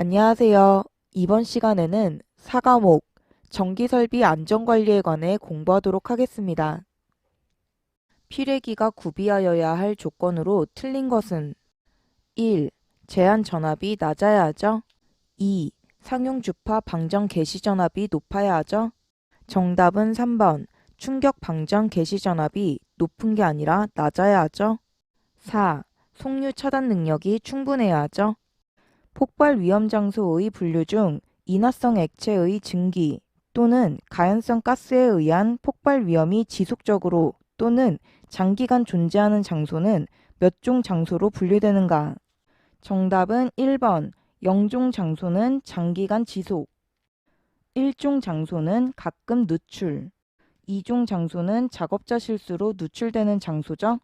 안녕하세요. 이번 시간에는 4과목 전기설비 안전관리에 관해 공부하도록 하겠습니다. 필회기가 구비하여야 할 조건으로 틀린 것은 1. 제한 전압이 낮아야 하죠. 2. 상용 주파 방전 개시 전압이 높아야 하죠. 정답은 3번 충격 방전 개시 전압이 높은 게 아니라 낮아야 하죠. 4. 속류 차단 능력이 충분해야 하죠. 폭발 위험 장소의 분류 중 인화성 액체의 증기 또는 가연성 가스에 의한 폭발 위험이 지속적으로 또는 장기간 존재하는 장소는 몇 종 장소로 분류되는가? 정답은 1번 영종 장소는 장기간 지속 1종 장소는 가끔 누출 2종 장소는 작업자 실수로 누출되는 장소죠.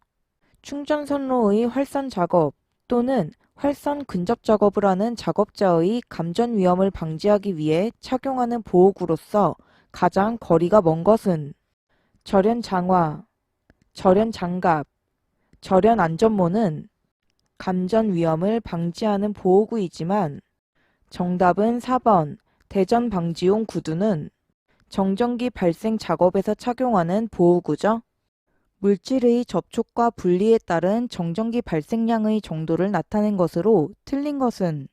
충전선로의 활선 작업 또는 활선 근접 작업을 하는 작업자의 감전 위험을 방지하기 위해 착용하는 보호구로서 가장 거리가 먼 것은 절연 장화, 절연 장갑, 절연 안전모는 감전 위험을 방지하는 보호구이지만 정답은 4번 대전 방지용 구두는 정전기 발생 작업에서 착용하는 보호구죠. 물질의 접촉과 분리에 따른 정전기 발생량의 정도를 나타낸 것으로 틀린 것은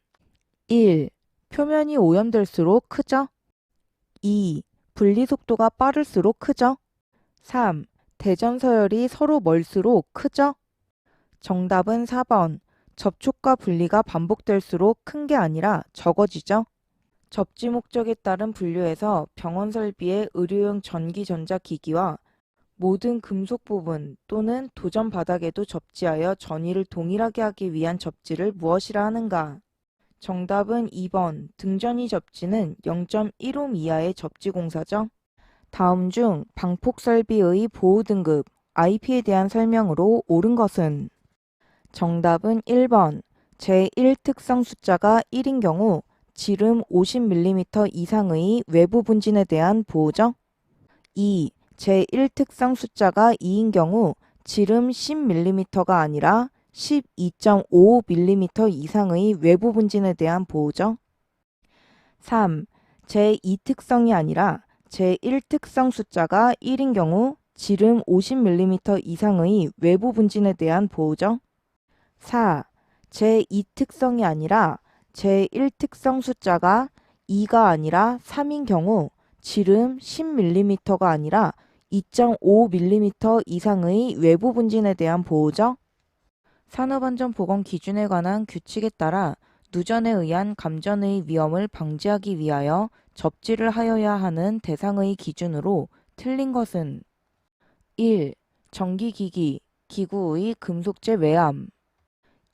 1. 표면이 오염될수록 크죠. 2. 분리 속도가 빠를수록 크죠. 3. 대전 서열이 서로 멀수록 크죠. 정답은 4번. 접촉과 분리가 반복될수록 큰 게 아니라 적어지죠. 접지 목적에 따른 분류에서 병원 설비의 의료용 전기 전자 기기와 모든 금속 부분 또는 도전 바닥에도 접지하여 전이를 동일하게 하기 위한 접지를 무엇이라 하는가? 정답은 2번 등전이 접지는 0.1옴 이하의 접지 공사죠. 다음 중 방폭 설비의 보호 등급 IP에 대한 설명으로 옳은 것은 정답은 1번 제1 특성 숫자가 1인 경우 지름 50mm 이상의 외부 분진에 대한 보호죠. 2. 제1 특성 숫자가 2인 경우 지름 10mm가 아니라 12.55mm 이상의 외부 분진에 대한 보호죠. 3. 제2 특성이 아니라 제1 특성 숫자가 1인 경우 지름 50mm 이상의 외부 분진에 대한 보호죠. 4. 제2 특성이 아니라 제1 특성 숫자가 2가 아니라 3인 경우 지름 10mm가 아니라 2.5mm 이상의 외부 분진에 대한 보호죠. 산업안전보건 기준에 관한 규칙에 따라 누전에 의한 감전의 위험을 방지하기 위하여 접지를 하여야 하는 대상의 기준으로 틀린 것은 1. 전기기기, 기구의 금속재 외암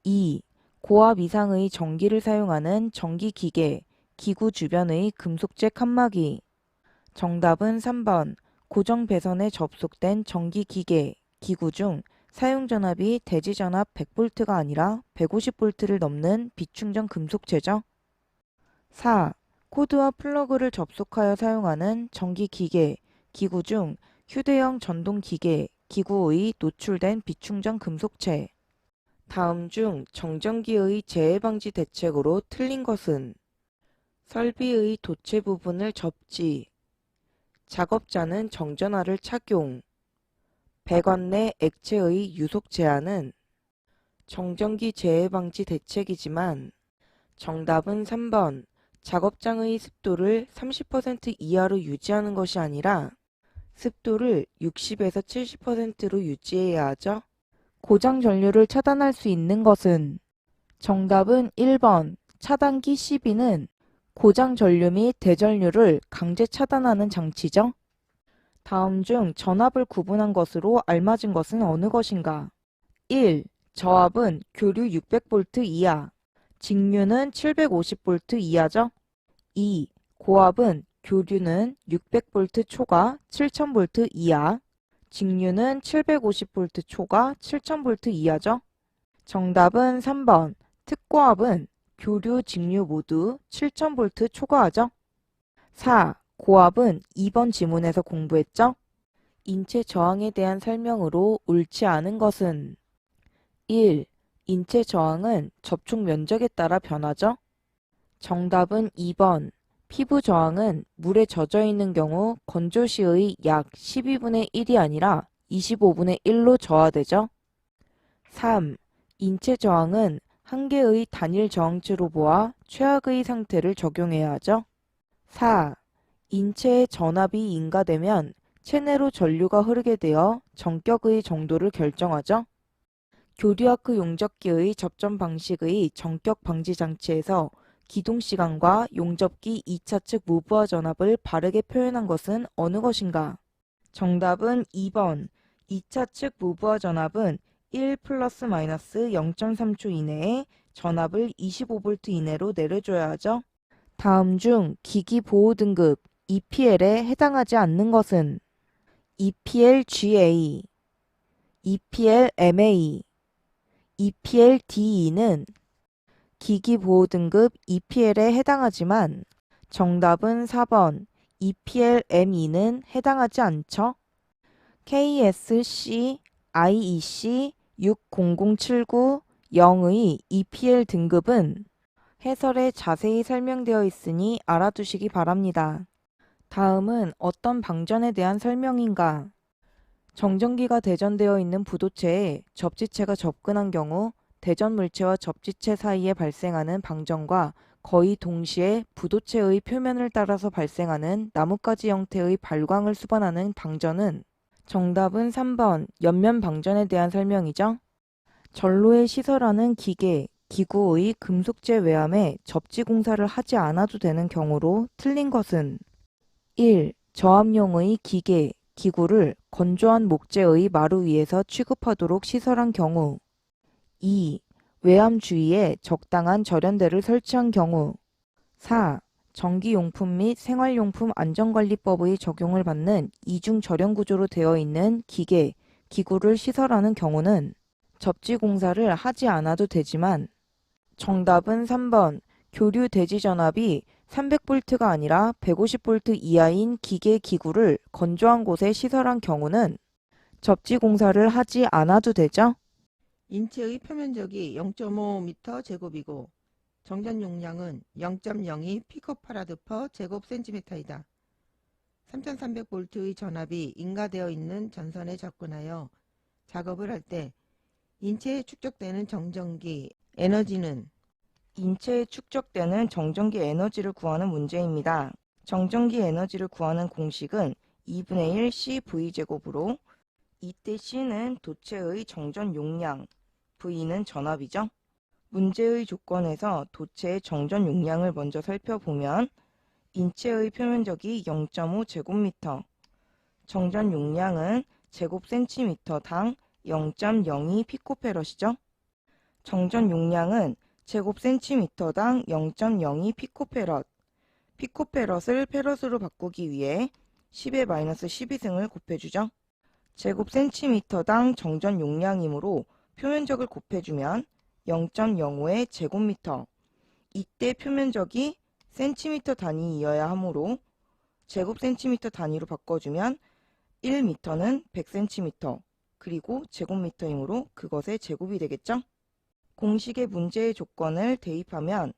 2. 고압 이상의 전기를 사용하는 전기기계, 기구 주변의 금속재 칸막이 정답은 3번 고정 배선에 접속된 전기 기계, 기구 중 사용 전압이 대지 전압 100V가 아니라 150V를 넘는 비충전 금속재죠. 4. 코드와 플러그를 접속하여 사용하는 전기 기계, 기구 중 휴대용 전동 기계, 기구의 노출된 비충전 금속체. 다음 중 정전기의 재해 방지 대책으로 틀린 것은 설비의 도체 부분을 접지, 작업자는 정전화를 착용, 배관 내 액체의 유속 제한은 정전기 재해 방지 대책이지만 정답은 3번. 작업장의 습도를 30% 이하로 유지하는 것이 아니라 습도를 60에서 70%로 유지해야 하죠. 고장 전류를 차단할 수 있는 것은 정답은 1번. 차단기 12는 고장 전류 및 대전류를 강제 차단하는 장치죠. 다음 중 전압을 구분한 것으로 알맞은 것은 어느 것인가? 1. 저압은 교류 600V 이하, 직류는 750V 이하죠? 2. 고압은 교류는 600V 초과 7000V 이하, 직류는 750V 초과 7000V 이하죠? 정답은 3번. 특고압은 교류, 직류 모두 7000V 초과하죠? 4. 고압은 2번 지문에서 공부했죠? 인체 저항에 대한 설명으로 옳지 않은 것은 1. 인체 저항은 접촉 면적에 따라 변하죠? 정답은 2번. 피부 저항은 물에 젖어 있는 경우 건조 시의 약 12분의 1이 아니라 25분의 1로 저하되죠. 3. 인체 저항은 한 개의 단일 저항체로 보아 최악의 상태를 적용해야 하죠. 4. 인체의 전압이 인가되면 체내로 전류가 흐르게 되어 전격의 정도를 결정하죠. 교류아크 용접기의 접점 방식의 전격 방지 장치에서 기동 시간과 용접기 2차 측 무부하 전압을 바르게 표현한 것은 어느 것인가? 정답은 2번. 2차 측 무부하 전압은 1 플러스 마이너스 0.3초 이내에 전압을 25V 이내로 내려줘야 하죠. 다음 중 기기 보호 등급 EPL에 해당하지 않는 것은 EPL-GA, EPL-MA, EPL-DE는 기기 보호 등급 EPL에 해당하지만 정답은 4번 EPL-ME는 해당하지 않죠. KSC IEC 60079 0의 EPL 등급은 해설에 자세히 설명되어 있으니 알아두시기 바랍니다. 다음은 어떤 방전에 대한 설명인가? 정전기가 대전되어 있는 부도체에 접지체가 접근한 경우 대전 물체와 접지체 사이에 발생하는 방전과 거의 동시에 부도체의 표면을 따라서 발생하는 나뭇가지 형태의 발광을 수반하는 방전은 정답은 3번 옆면 방전에 대한 설명이죠. 전로에 시설하는 기계, 기구의 금속재 외암에 접지 공사를 하지 않아도 되는 경우로 틀린 것은 1. 저압용의 기계, 기구를 건조한 목재의 마루 위에서 취급하도록 시설한 경우 2. 외암 주위에 적당한 절연대를 설치한 경우 4. 전기용품 및 생활용품 안전관리법의 적용을 받는 이중 절연 구조로 되어 있는 기계, 기구를 시설하는 경우는 접지 공사를 하지 않아도 되지만 정답은 3번 교류 대지 전압이 300V가 아니라 150V 이하인 기계 기구를 건조한 곳에 시설한 경우는 접지 공사를 하지 않아도 되죠. 인체의 표면적이 0.5m 제곱이고 정전 용량은 0.02 피코파라드 퍼 제곱 센티미터이다. 3300V의 전압이 인가되어 있는 전선에 접근하여 작업을 할 때 인체에 축적되는 정전기 에너지는 인체에 축적되는 정전기 에너지를 구하는 문제입니다. 정전기 에너지를 구하는 공식은 2분의 1 CV제곱으로 이때 C는 도체의 정전 용량, V는 전압이죠. 문제의 조건에서 도체의 정전 용량을 먼저 살펴보면 인체의 표면적이 0.5 제곱미터, 정전 용량은 제곱 센티미터당 0.02 피코페럿이죠. 정전 용량은 제곱 센티미터당 0.02 피코페럿, 피코페럿을 페럿으로 바꾸기 위해 10의 마이너스 12승을 곱해주죠. 제곱 센티미터당 정전 용량이므로 표면적을 곱해주면 0.05의 제곱미터. 이때 표면적이 센티미터 단위이어야 하므로 제곱 센티미터 단위로 바꿔주면 1미터는 100cm 그리고 제곱미터이므로 그것의 제곱이 되겠죠? 공식의 문제의 조건을 대입하면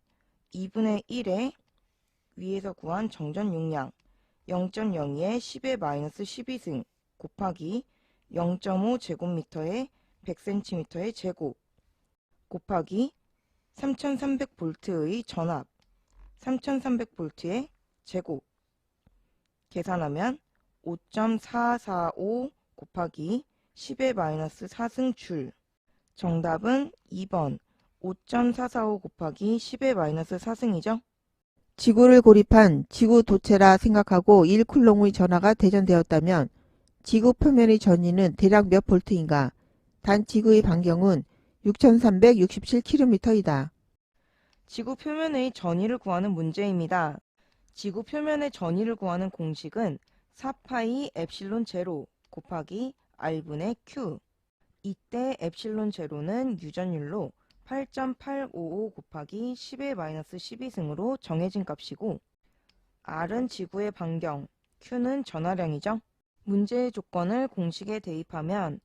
2분의 1에 위에서 구한 정전 용량 0.02에 10의 마이너스 12승 곱하기 0.5 제곱미터에 100cm의 제곱 곱하기 3300V의 전압 3300V의 제곱 계산하면 5.445 곱하기 10의 마이너스 4승 줄 정답은 2번 5.445 곱하기 10의 마이너스 4승이죠. 지구를 고립한 지구 도체라 생각하고 1쿨롱의 전하가 대전되었다면 지구 표면의 전위는 대략 몇 볼트인가? 단 지구의 반경은 6367km이다. 지구 표면의 전위를 구하는 문제입니다. 지구 표면의 전위를 구하는 공식은 4파이 엡실론 제로 곱하기 r분의 q 이때 엡실론 제로는 유전율로 8.855 곱하기 10의 마이너스 12승으로 정해진 값이고 r은 지구의 반경, q는 전하량이죠. 문제의 조건을 공식에 대입하면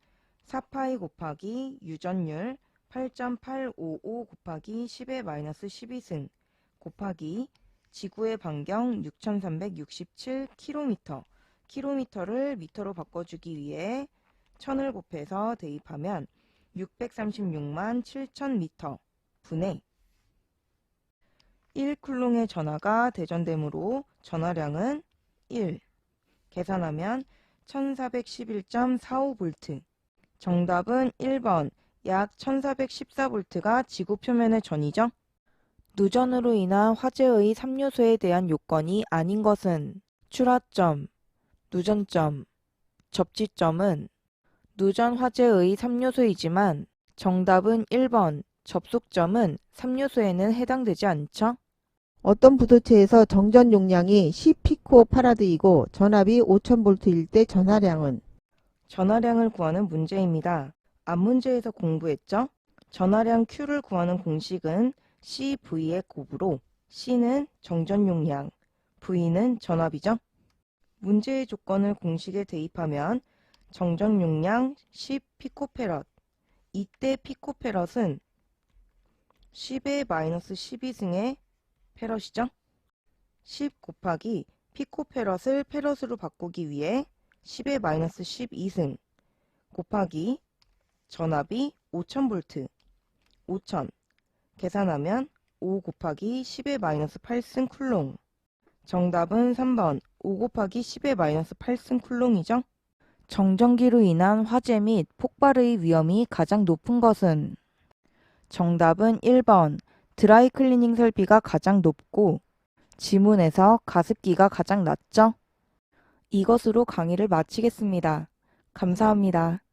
4파이 곱하기 유전율 8.855 곱하기 10의 마이너스 12승 곱하기 지구의 반경 6367km. 킬로미터를 미터로 바꿔주기 위해 1000을 곱해서 대입하면 636만 7000m 분의 1쿨롱의 전하가 대전되므로 전하량은 1. 계산하면 1411.45V. 정답은 1번 약 1414V가 지구 표면의 전이죠. 누전으로 인한 화재의 3요소에 대한 요건이 아닌 것은 출하점, 누전점, 접지점은 누전 화재의 3요소이지만 정답은 1번 접속점은 3요소에는 해당되지 않죠. 어떤 부도체에서 정전 용량이 10피코파라드이고 전압이 5000볼트일 때 전하량은 전하량을 구하는 문제입니다. 앞 문제에서 공부했죠? 전하량 Q를 구하는 공식은 CV의 곱으로 C는 정전 용량, V는 전압이죠. 문제의 조건을 공식에 대입하면 정전 용량 10피코페럿. 이때 피코페럿은 10의 마이너스 12승의 페럿이죠. 10 곱하기 피코페럿을 페럿으로 바꾸기 위해 10의 마이너스 12승 곱하기 전압이 5000V 5000 계산하면 5 곱하기 10의 마이너스 8승 쿨롱 정답은 3번 5 곱하기 10의 마이너스 8승 쿨롱이죠. 정전기로 인한 화재 및 폭발의 위험이 가장 높은 것은 정답은 1번 드라이 클리닝 설비가 가장 높고 지문에서 가습기가 가장 낮죠. 이것으로 강의를 마치겠습니다. 감사합니다.